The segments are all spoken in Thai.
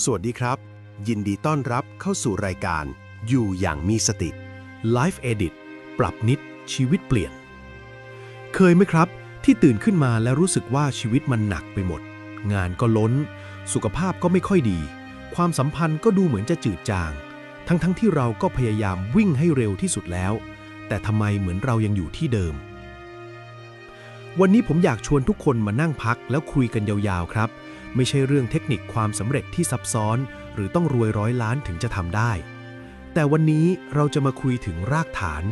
สวัสดีครับ ยินดีต้อนรับเข้าสู่รายการ อยู่อย่างมีสติ Life Edit ปรับนิดชีวิตเปลี่ยน เคยไหมครับ ที่ตื่นขึ้นมาแล้วรู้สึกว่าชีวิตมันหนักไปหมด งานก็ล้น สุขภาพก็ไม่ค่อยดี ความสัมพันธ์ก็ดูเหมือนจะจืดจาง ทั้งๆทที่เราก็พยายามวิ่งให้เร็วที่สุดแล้ว แต่ทำไมเหมือนเรายังอยู่ที่เดิม วันนี้ผมอยากชวนทุกคนมานั่งพักแล้วคุยกันยาวๆครับ ไม่ใช่เรื่องเทคนิคความสำเร็จที่ซับซ้อน หรือต้องรวยร้อยล้านถึงจะทำได้ แต่วันนี้เราจะมาคุยถึงรากฐาน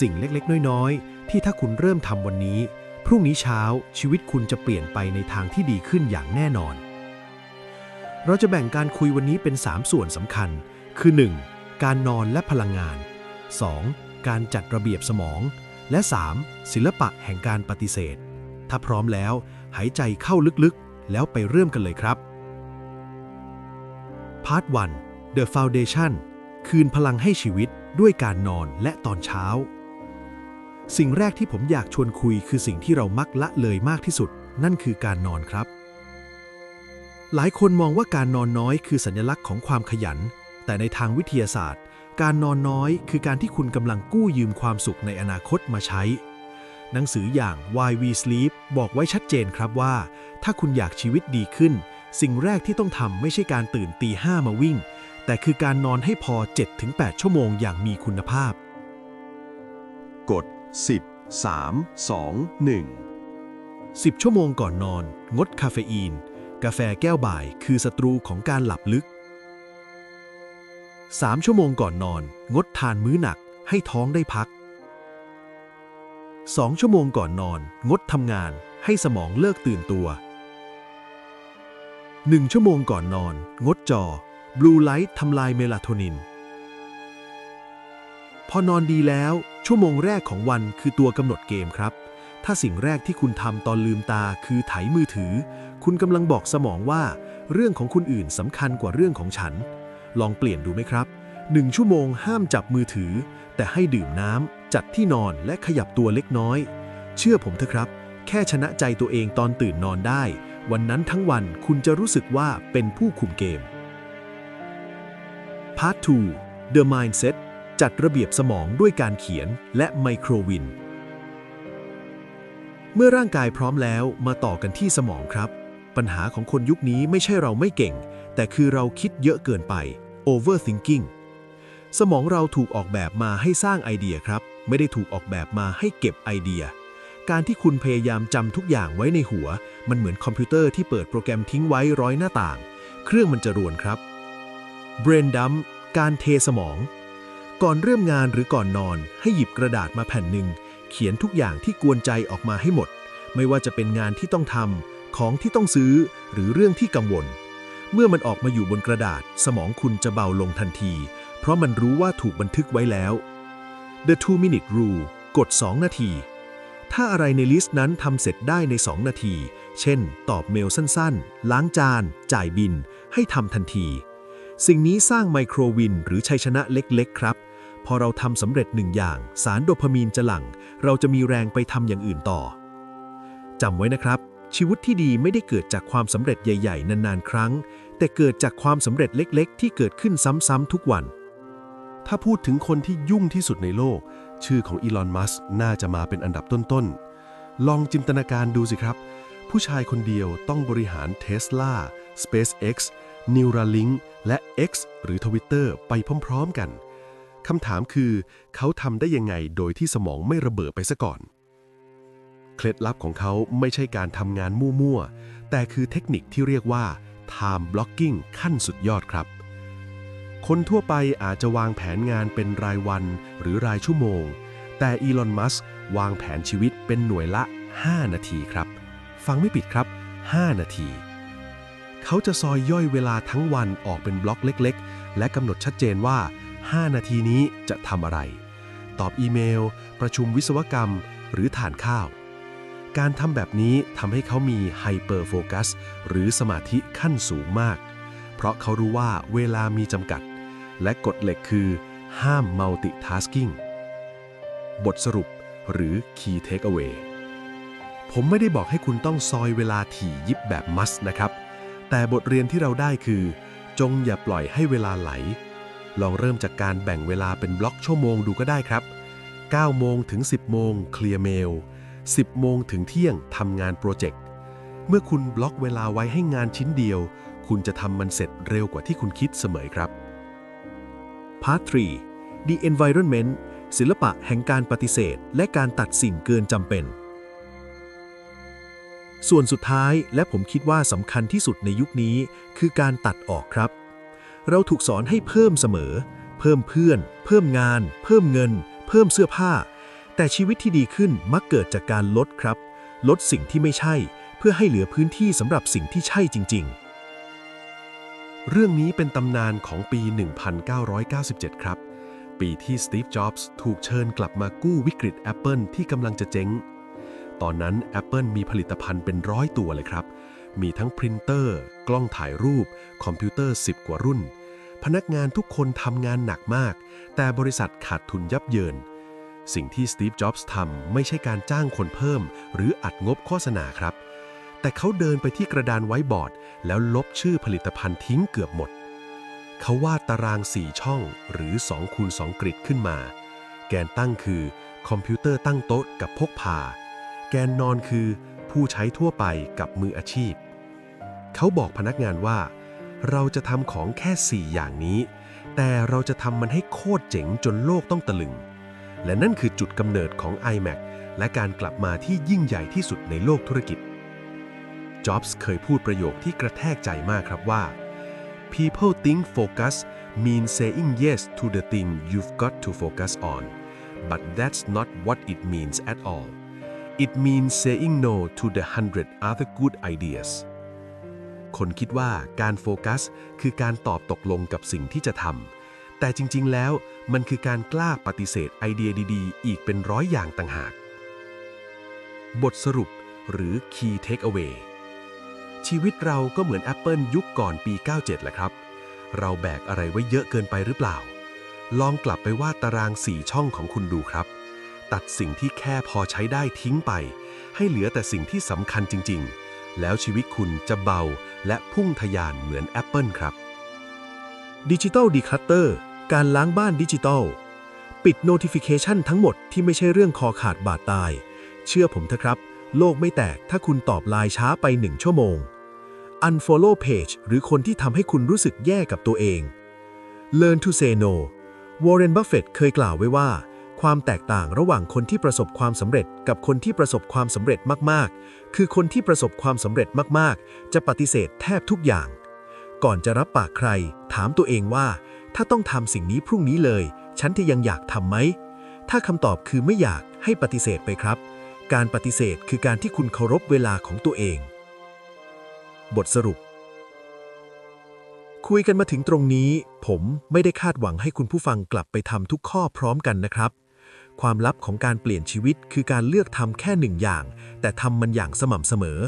สิ่งเล็กๆ น้อยๆ ที่ถ้าคุณเริ่มทำวันนี้ พรุ่งนี้เช้าชีวิตคุณจะเปลี่ยนไปในทางที่ดีขึ้นอย่างแน่นอน เราจะแบ่งการคุยวันนี้เป็น 3 ส่วนสำคัญ คือ 1. การนอนและพลังงาน 2. การจัดระเบียบสมอง และ 3. ศิลปะแห่งการปฏิเสธ ถ้าพร้อมแล้ว หายใจเข้าลึกๆ แล้วไปเริ่มกันเลยครับพาร์ท1 The Foundation คืนพลังให้ชีวิตด้วยการนอนและตอนเช้า สิ่งแรกที่ผมอยากชวนคุยคือสิ่งที่เรามักละเลยมากที่สุด นั่นคือการนอนครับ หลายคนมองว่าการนอนน้อยคือสัญลักษณ์ของความขยัน แต่ในทางวิทยาศาสตร์ การนอนน้อยคือการที่คุณกำลังกู้ยืมความสุขในอนาคตมาใช้ หนังสืออย่าง Why We Sleep บอกไว้ชัดเจนครับว่า ถ้าคุณอยากชีวิตดีขึ้น สิ่งแรกที่ต้องทำไม่ใช่การตื่นตีห้ามาวิ่ง แต่คือการนอนให้พอ 7-8 ชั่วโมงอย่างมีคุณภาพ กฎ 10 3 2 1 10 ชั่วโมงก่อนนอน งดคาเฟอีน กาแฟแก้วบ่ายคือศัตรูของการหลับลึก 3 ชั่วโมงก่อนนอน งดทานมื้อหนัก ให้ท้องได้พัก 2ชั่วโมงก่อนนอน งดทำงาน ให้สมองเลิกตื่นตัว 1 ชั่วโมงก่อนนอน งดจอบลูไลท์ทำลายเมลาโทนิน พอนอนดีแล้ว ชั่วโมงแรกของวันคือตัวกำหนดเกมครับ ถ้าสิ่งแรกที่คุณทำตอนลืมตาคือไถมือถือ คุณกำลังบอกสมองว่า เรื่องของคนอื่นสำคัญกว่าเรื่องของฉัน ลองเปลี่ยนดูไหมครับหนึ่งชั่วโมงห้ามจับมือถือ แต่ให้ดื่มน้ำ จัดที่นอนและขยับตัวเล็กน้อย เชื่อผมเถอะครับ แค่ชนะใจตัวเองตอนตื่นนอนได้ วันนั้นทั้งวันคุณจะรู้สึกว่าเป็นผู้คุมเกมพาร์ท2 The Mindset จัดระเบียบสมองด้วยการเขียนและไมโครวิน เมื่อร่างกายพร้อมแล้วมาต่อกันที่สมองครับ ปัญหาของคนยุคนี้ไม่ใช่เราไม่เก่ง แต่คือเราคิดเยอะเกินไป overthinking สมองเราถูกออกแบบมาให้สร้างไอเดียครับ ไม่ได้ถูกออกแบบมาให้เก็บไอเดีย การที่คุณพยายามจำทุกอย่างไว้ในหัว มันเหมือนคอมพิวเตอร์ที่เปิดโปรแกรมทิ้งไว้ร้อยหน้าต่าง เครื่องมันจะรวนครับ brain dump การเทสมอง ก่อนเริ่มงานหรือก่อนนอน ให้หยิบกระดาษมาแผ่นหนึ่ง เขียนทุกอย่างที่กวนใจออกมาให้หมด ไม่ว่าจะเป็นงานที่ต้องทำของที่ต้องซื้อ หรือเรื่องที่กังวล เมื่อมันออกมาอยู่บนกระดาษ สมองคุณจะเบาลงทันที เพราะมันรู้ว่าถูกบันทึกไว้แล้ว The two minute rule กด 2 นาที ถ้าอะไรในลิสต์นั้นทำเสร็จได้ใน 2 นาที เช่น ตอบเมลสั้นๆ ล้างจาน จ่ายบิน ให้ทำทันที สิ่งนี้สร้างไมโครวินหรือชัยชนะเล็กๆ ครับ พอเราทำสำเร็จหนึ่งอย่าง สารโดพามีนจะหลั่ง เราจะมีแรงไปทำอย่างอื่นต่อ จำไว้นะครับ ชีวิตที่ดีไม่ได้เกิดจากความสำเร็จใหญ่ ๆ นานๆ ครั้ง แต่เกิดจากความสำเร็จเล็ก ๆ ที่เกิดขึ้นซ้ำๆทุกวัน ถ้าพูดถึงคนที่ยุ่งที่สุดในโลก ชื่อของอีลอน มัสก์น่าจะมาเป็นอันดับต้นๆ ลองจินตนาการดูสิครับ ผู้ชายคนเดียวต้องบริหาร Tesla SpaceX Neuralink และ X หรือ Twitter ไปพร้อมๆกัน คำถามคือเขาทำได้ยังไงโดยที่สมองไม่ระเบิดไปซะก่อน เคล็ดลับของเขาไม่ใช่การทำงานมั่วๆ แต่คือเทคนิคที่เรียกว่า time blocking ขั้นสุดยอดครับ คนทั่วไปอาจจะวางแผนงานเป็นรายวันหรือรายชั่วโมง แต่อีลอน มัสก์วางแผนชีวิตเป็นหน่วยละ 5 นาทีครับ ฟังไม่ผิดครับ 5 นาที เขาจะซอยย่อยเวลาทั้งวันออกเป็นบล็อกเล็ก ๆ และกำหนดชัดเจนว่า 5 นาทีนี้จะทำอะไร ตอบอีเมล ประชุมวิศวกรรม หรือทานข้าว การทำแบบนี้ทำให้เขามีไฮเปอร์โฟกัสหรือสมาธิขั้นสูงมาก เพราะเขารู้ว่าเวลามีจำกัด และกฎเหล็กคือ ห้าม multitasking บทสรุปหรือ key takeaway ผมไม่ได้บอกให้คุณต้องซอยเวลาถี่ยิบแบบมัสนะครับ แต่บทเรียนที่เราได้คือ จงอย่าปล่อยให้เวลาไหล ลองเริ่มจากการแบ่งเวลาเป็นบล็อกชั่วโมงดูก็ได้ครับ 9 โมงถึง 10 โมงเคลียร์เมล 10 โมงถึงเที่ยงทำงานโปรเจกต์ เมื่อคุณบล็อกเวลาไว้ให้งานชิ้นเดียว คุณจะทำมันเสร็จเร็วกว่าที่คุณคิดเสมอครับ Part 3 The Environment ศิลปะแห่งการปฏิเสธ และการตัดสิ่งเกินจำเป็น ส่วนสุดท้ายและผมคิดว่าสำคัญที่สุดในยุคนี้ คือการตัดออกครับ เราถูกสอนให้เพิ่มเสมอ เพิ่มเพื่อน เพิ่มงาน เพิ่มเงิน เพิ่มเสื้อผ้า แต่ชีวิตที่ดีขึ้นมักเกิดจากการลดครับ ลดสิ่งที่ไม่ใช่ เพื่อให้เหลือพื้นที่สำหรับสิ่งที่ใช่จริง ๆ เรื่องนี้เป็นตำนานของปี 1997 ครับ ปีที่สตีฟ จ็อบส์ถูกเชิญกลับมากู้วิกฤต Apple ที่กำลังจะเจ๊ง ตอนนั้น Apple มีผลิตภัณฑ์เป็นร้อยตัวเลยครับ มีทั้งพรินเตอร์ กล้องถ่ายรูป คอมพิวเตอร์ 10 กว่ารุ่น พนักงานทุกคนทำงานหนักมาก แต่บริษัทขาดทุนยับเยิน สิ่งที่สตีฟ จ็อบส์ทำไม่ใช่การจ้างคนเพิ่ม หรืออัดงบโฆษณาครับ แต่เขาเดินไปที่กระดานไว้บอร์ด แล้วลบชื่อผลิตภัณฑ์ทิ้งเกือบหมด เขาวาดตาราง4ช่องหรือ2คูณ2กริดขึ้นมา แกนตั้งคือคอมพิวเตอร์ตั้งโต๊ะกับพกพา แกนนอนคือผู้ใช้ทั่วไปกับมืออาชีพ เขาบอกพนักงานว่า เราจะทำของแค่ 4 อย่างนี้ แต่เราจะทำมันให้โคตรเจ๋งจนโลกต้องตะลึง และนั่นคือจุดกำเนิดของ iMac และการกลับมาที่ยิ่งใหญ่ที่สุดในโลกธุรกิจ จ็อบส์เคยพูดประโยคที่กระแทกใจมากครับว่า People think focus means saying yes to the thing you've got to focus on but that's not what it means at all it means saying no to the hundred other good ideas คนคิดว่าการโฟกัสคือการตอบตกลงกับสิ่งที่จะทำ แต่จริง ๆ แล้วมันคือการกล้าปฏิเสธไอเดียดี ๆ อีกเป็นร้อยอย่างต่างหาก บทสรุปหรือ Key Takeaway ชีวิตเราก็เหมือน Apple ยุคก่อนปี 97แหละครับ เราแบกอะไรไว้เยอะเกินไปหรือเปล่า ลองกลับไปวาดตาราง 4 ช่องของคุณดูครับ ตัดสิ่งที่แค่พอใช้ได้ทิ้งไป ให้เหลือแต่สิ่งที่สำคัญจริง ๆ แล้วชีวิตคุณจะเบาและพุ่งทะยานเหมือน Apple ครับดิจิ t a ลดีคัตเตอร์การล้างบ้านดิจิทัลปิด Notification ทั้งหมดที่ไม่ใช่เรื่องคอขาดบาดตาย เชื่อผมเถอะครับ โลกไม่แตกถ้าคุณตอบไลน์ช้าไปหนึ่งชั่วโมง Unfollow Page หรือคนที่ทำให้คุณรู้สึกแย่กับตัวเอง Learn to say no Warren Buffett เคยกล่าวไว้ว่า ความแตกต่างระหว่างคนที่ประสบความสำเร็จ กับคนที่ประสบความสำเร็จมากๆ คือคนที่ประสบความสำเร็จมากๆ จะปฏิเสธแทบทุกอย่าง ก่อนจะรับปากใคร ถามตัวเองว่า ถ้าต้องทำสิ่งนี้พรุ่งนี้เลย ฉันจะยังอยากทำไหม ถ้าคำตอบคือไม่อยากให้ปฏิเสธไปครับ การปฏิเสธคือการที่คุณเคารพเวลาของตัวเอง บทสรุป คุยกันมาถึงตรงนี้ ผมไม่ได้คาดหวังให้คุณผู้ฟังกลับไปทำทุกข้อพร้อมกันนะครับ ความลับของการเปลี่ยนชีวิตคือการเลือกทำแค่หนึ่งอย่าง แต่ทำมันอย่างสม่ำเสมอ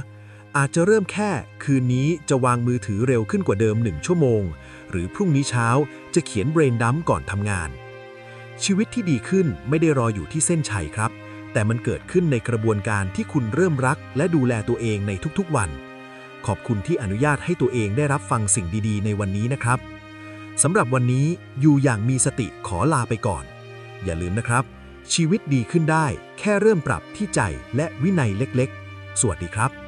อาจจะเริ่มแค่ คืนนี้จะวางมือถือเร็วขึ้นกว่าเดิมหนึ่งชั่วโมง หรือพรุ่งนี้เช้าจะเขียนเบรนดัมก่อนทำงาน ชีวิตที่ดีขึ้นไม่ได้รออยู่ที่เส้นชัยครับ แต่มันเกิดขึ้นในกระบวนการที่คุณเริ่มรัก และดูแลตัวเองในทุกๆวัน ขอบคุณที่อนุญาตให้ตัวเองได้รับฟังสิ่งดีๆ ในวันนี้นะครับสำหรับวันนี้อยู่อย่างมีสติขอลาไปก่อน อย่าลืมนะครับ ชีวิตดีขึ้นได้ แค่เริ่มปรับที่ใจและวินัยเล็กๆ สวัสดีครับ